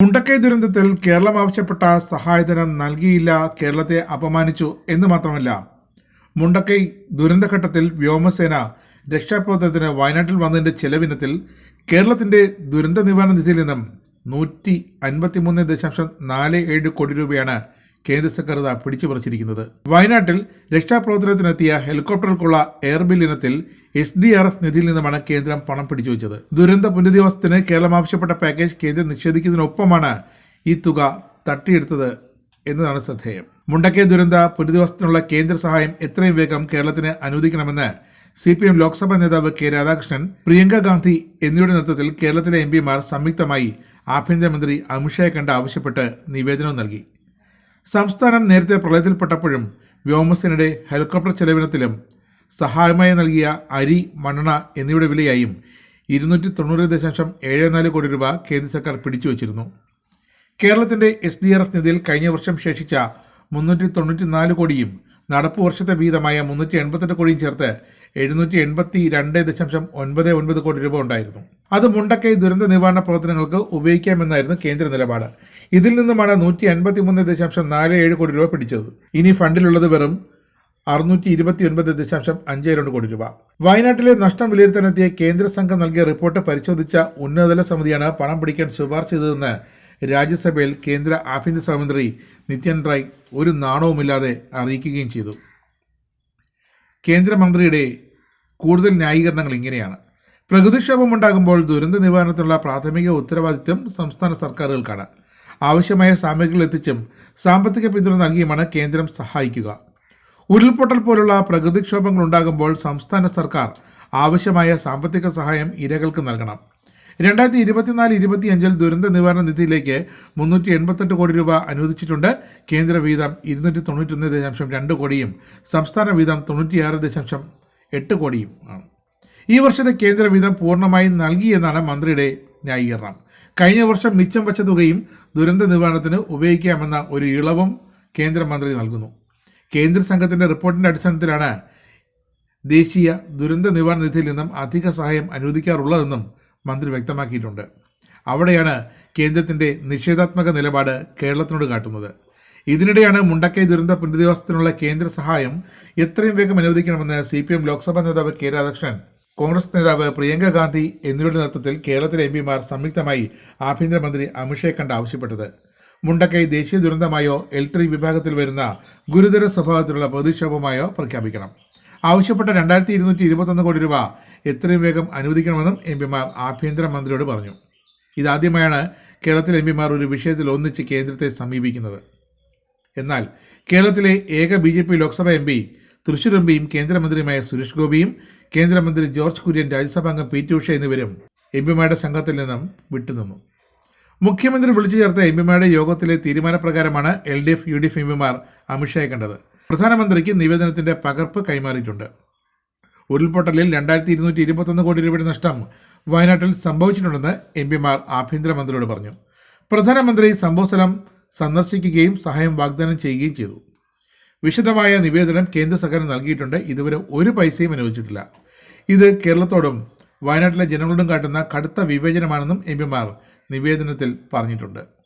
മുണ്ടക്കൈ ദുരന്തത്തിൽ കേരളം ആവശ്യപ്പെട്ട സഹായധനം നൽകിയില്ല കേരളത്തെ അപമാനിച്ചു എന്ന് മാത്രമല്ല. മുണ്ടക്കൈ ദുരന്തഘട്ടത്തിൽ വ്യോമസേന രക്ഷാപ്രവർത്തനത്തിന് വയനാട്ടിൽ വന്നതിന്റെ ചെലവിനത്തിൽ കേരളത്തിന്റെ ദുരന്ത നിവാരണ നിധിയിൽ നിന്നും നൂറ്റി അൻപത്തിമൂന്ന് ദശാംശം നാല് ഏഴ് കോടി രൂപയാണ് കേന്ദ്ര സർക്കാർ പിടിച്ചു പറിച്ചിരിക്കുന്നത് വയനാട്ടിൽ രക്ഷാപ്രവർത്തനത്തിനെത്തിയ ഹെലികോപ്റ്ററുകൾക്കുള്ള എയർബിൽ ഇനത്തിൽ എസ് ഡി ആർ എഫ് നിധിയിൽ നിന്നുമാണ് കേന്ദ്രം പണം പിടിച്ചു വെച്ചത് ദുരന്ത പുനരധിവാസത്തിന് കേരളം ആവശ്യപ്പെട്ട പാക്കേജ് കേന്ദ്രം നിഷേധിക്കുന്നതിനൊപ്പമാണ് ഈ തുക തട്ടിയെടുത്തത് എന്നതാണ് ശ്രദ്ധേയം. മുണ്ടക്കേ ദുരന്ത പുനരധിവാസത്തിനുള്ള കേന്ദ്ര സഹായം എത്രയും വേഗം കേരളത്തിന് അനുവദിക്കണമെന്ന് സി പി എം ലോക്സഭാ നേതാവ് കെ രാധാകൃഷ്ണൻ പ്രിയങ്ക ഗാന്ധി എന്നിവരുടെ നേതൃത്വത്തിൽ കേരളത്തിലെ എം പിമാർ സംയുക്തമായി ആഭ്യന്തരമന്ത്രി അമിത്ഷായെ കണ്ട് ആവശ്യപ്പെട്ട് നിവേദനവും നൽകി. സംസ്ഥാനം നേരത്തെ പ്രളയത്തിൽപ്പെട്ടപ്പോഴും വ്യോമസേനയുടെ ഹെലികോപ്റ്റർ ചെലവിനത്തിലും സഹായമായി നൽകിയ അരി മണ്ണെണ്ണ എന്നിവയുടെ വിലയായും ഇരുന്നൂറ്റി തൊണ്ണൂറ് ദശാംശം ഏഴ് നാല് കോടി രൂപ കേന്ദ്ര സർക്കാർ പിടിച്ചുവച്ചിരുന്നു. കേരളത്തിന്റെ എസ് ഡി ആർ എഫ് നിധിയിൽ കഴിഞ്ഞ വർഷം ശേഷിച്ച മുന്നൂറ്റി തൊണ്ണൂറ്റി നാല് കോടിയും നടപ്പ് വർഷത്തെ വീതമായ മുന്നൂറ്റി എൺപത്തെട്ട് കോടിയും ചേർത്ത് എഴുന്നൂറ്റി എൺപത്തി രണ്ട് ദശാംശം ഒൻപത് ഒൻപത് കോടി രൂപ ഉണ്ടായിരുന്നു. അത് മുണ്ടക്കൈ ദുരന്ത നിവാരണ പ്രവർത്തനങ്ങൾക്ക് ഉപയോഗിക്കാമെന്നായിരുന്നു കേന്ദ്ര നിലപാട്. ഇതിൽ നിന്നുമാണ് നൂറ്റി അൻപത്തി മൂന്ന് ദശാംശം നാല് ഏഴ് കോടി രൂപ പിടിച്ചത്. ഇനി ഫണ്ടിലുള്ളത് വെറും അറുന്നൂറ്റി ഇരുപത്തി ഒൻപത് ദശാംശം അഞ്ച് രണ്ട് കോടി രൂപ. വയനാട്ടിലെ നഷ്ടം വിലയിരുത്താനെത്തിയ കേന്ദ്ര സംഘം നൽകിയ റിപ്പോർട്ട് പരിശോധിച്ച ഉന്നതതല സമിതിയാണ് പണം പിടിക്കാൻ ശുപാർശ ചെയ്തതെന്ന് രാജ്യസഭയിൽ കേന്ദ്ര ആഭ്യന്തര സഹമന്ത്രി നിത്യൻ റായ് ഒരു നാണവുമില്ലാതെ അറിയിക്കുകയും ചെയ്തു. കേന്ദ്രമന്ത്രിയുടെ കൂടുതൽ ന്യായീകരണങ്ങൾ ഇങ്ങനെയാണ്. പ്രകൃതിക്ഷോഭമുണ്ടാകുമ്പോൾ ദുരന്ത നിവാരണത്തിനുള്ള പ്രാഥമിക ഉത്തരവാദിത്വം സംസ്ഥാന സർക്കാരുകൾക്കാണ്. ആവശ്യമായ സാമഗ്രികൾ എത്തിച്ചും സാമ്പത്തിക പിന്തുണ നൽകിയുമാണ് കേന്ദ്രം സഹായിക്കുക. ഉരുൾപൊട്ടൽ പോലുള്ള പ്രകൃതിക്ഷോഭങ്ങൾ ഉണ്ടാകുമ്പോൾ സംസ്ഥാന സർക്കാർ ആവശ്യമായ സാമ്പത്തിക സഹായം ഇരകൾക്ക് നൽകണം. രണ്ടായിരത്തി ഇരുപത്തിനാല് ഇരുപത്തിയഞ്ചിൽ ദുരന്ത നിവാരണ നിധിയിലേക്ക് മുന്നൂറ്റി എൺപത്തെട്ട് കോടി രൂപ അനുവദിച്ചിട്ടുണ്ട്. കേന്ദ്ര വീതം ഇരുന്നൂറ്റി തൊണ്ണൂറ്റൊന്ന് ദശാംശം രണ്ട് കോടിയും സംസ്ഥാന വീതം തൊണ്ണൂറ്റിയാറ് ദശാംശം എട്ട് കോടിയും ആണ്. ഈ വർഷത്തെ കേന്ദ്ര വീതം പൂർണമായും നൽകിയെന്നാണ് മന്ത്രിയുടെ ന്യായീകരണം. കഴിഞ്ഞ വർഷം മിച്ചം വച്ച തുകയും ദുരന്ത നിവാരണത്തിന് ഉപയോഗിക്കാമെന്ന ഒരു ഇളവും കേന്ദ്രമന്ത്രി നൽകുന്നു. കേന്ദ്ര സംഘത്തിന്റെ റിപ്പോർട്ടിന്റെ അടിസ്ഥാനത്തിലാണ് ദേശീയ ദുരന്ത നിവാരണ നിധിയിൽ നിന്നും അധിക സഹായം അനുവദിക്കാറുള്ളതെന്നും മന്ത്രി വ്യക്തമാക്കിയിട്ടുണ്ട്. അവിടെയാണ് കേന്ദ്രത്തിന്റെ നിഷേധാത്മക നിലപാട് കേരളത്തിനോട് കാട്ടുന്നത്. ഇതിനിടെയാണ് മുണ്ടക്കൈ ദുരന്ത പുനരധിവാസത്തിനുള്ള കേന്ദ്ര സഹായം എത്രയും വേഗം അനുവദിക്കണമെന്ന് സി പി എം ലോക്സഭാ നേതാവ് കെ രാധാകൃഷ്ണൻ കോൺഗ്രസ് നേതാവ് പ്രിയങ്ക ഗാന്ധി എന്നിവരുടെ നേതൃത്വത്തിൽ കേരളത്തിലെ എം പിമാർ സംയുക്തമായി ആഭ്യന്തരമന്ത്രി അമിത്ഷയെ കണ്ട് ആവശ്യപ്പെട്ടത്. മുണ്ടക്കൈ ദേശീയ ദുരന്തമായോ എൽ ത്രീ വിഭാഗത്തിൽ വരുന്ന ഗുരുതര സ്വഭാവത്തിലുള്ള പ്രതിക്ഷോഭമായോ പ്രഖ്യാപിക്കണം. ആവശ്യപ്പെട്ട രണ്ടായിരത്തി ഇരുന്നൂറ്റി ഇരുപത്തൊന്ന് കോടി രൂപ എത്രയും വേഗം അനുവദിക്കണമെന്നും എം പിമാർ ആഭ്യന്തരമന്ത്രിയോട് പറഞ്ഞു. ഇതാദ്യമായാണ് കേരളത്തിലെ എം പിമാർ ഒരു വിഷയത്തിൽ ഒന്നിച്ച് കേന്ദ്രത്തെ സമീപിക്കുന്നത്. എന്നാൽ കേരളത്തിലെ ഏക B J P Lok Sabha M P Thrissur M പിയും കേന്ദ്രമന്ത്രിയുമായ സുരേഷ് ഗോപിയും കേന്ദ്രമന്ത്രി ജോർജ് കുര്യൻ രാജ്യസഭാംഗം പി ടി ഉഷ എന്നിവരും എം പിമാരുടെ സംഘത്തിൽ നിന്നും വിട്ടുനിന്നു. മുഖ്യമന്ത്രി വിളിച്ചു ചേർത്ത എം പിമാരുടെ യോഗത്തിലെ തീരുമാനപ്രകാരമാണ് L D F U D F M പിമാർ അമിത്ഷായെ കണ്ടത്. പ്രധാനമന്ത്രിക്ക് നിവേദനത്തിന്റെ പകർപ്പ് കൈമാറിയിട്ടുണ്ട്. ഉരുൾപൊട്ടലിൽ രണ്ടായിരത്തി ഇരുന്നൂറ്റി ഇരുപത്തൊന്ന് കോടി രൂപയുടെ നഷ്ടം വയനാട്ടിൽ സംഭവിച്ചിട്ടുണ്ടെന്ന് എം പിമാർ ആഭ്യന്തരമന്ത്രിയോട് പറഞ്ഞു. പ്രധാനമന്ത്രി സംഭവസ്ഥലം സന്ദർശിക്കുകയും സഹായം വാഗ്ദാനം ചെയ്യുകയും ചെയ്തു. വിശദമായ നിവേദനം കേന്ദ്ര സർക്കാർ നൽകിയിട്ടുണ്ട്. ഇതുവരെ ഒരു പൈസയും അനുവദിച്ചിട്ടില്ല. ഇത് കേരളത്തോടും വയനാട്ടിലെ ജനങ്ങളോടും കാട്ടുന്ന കടുത്ത വിവേചനമാണെന്നും എം പിമാർ നിവേദനത്തിൽ പറഞ്ഞിട്ടുണ്ട്.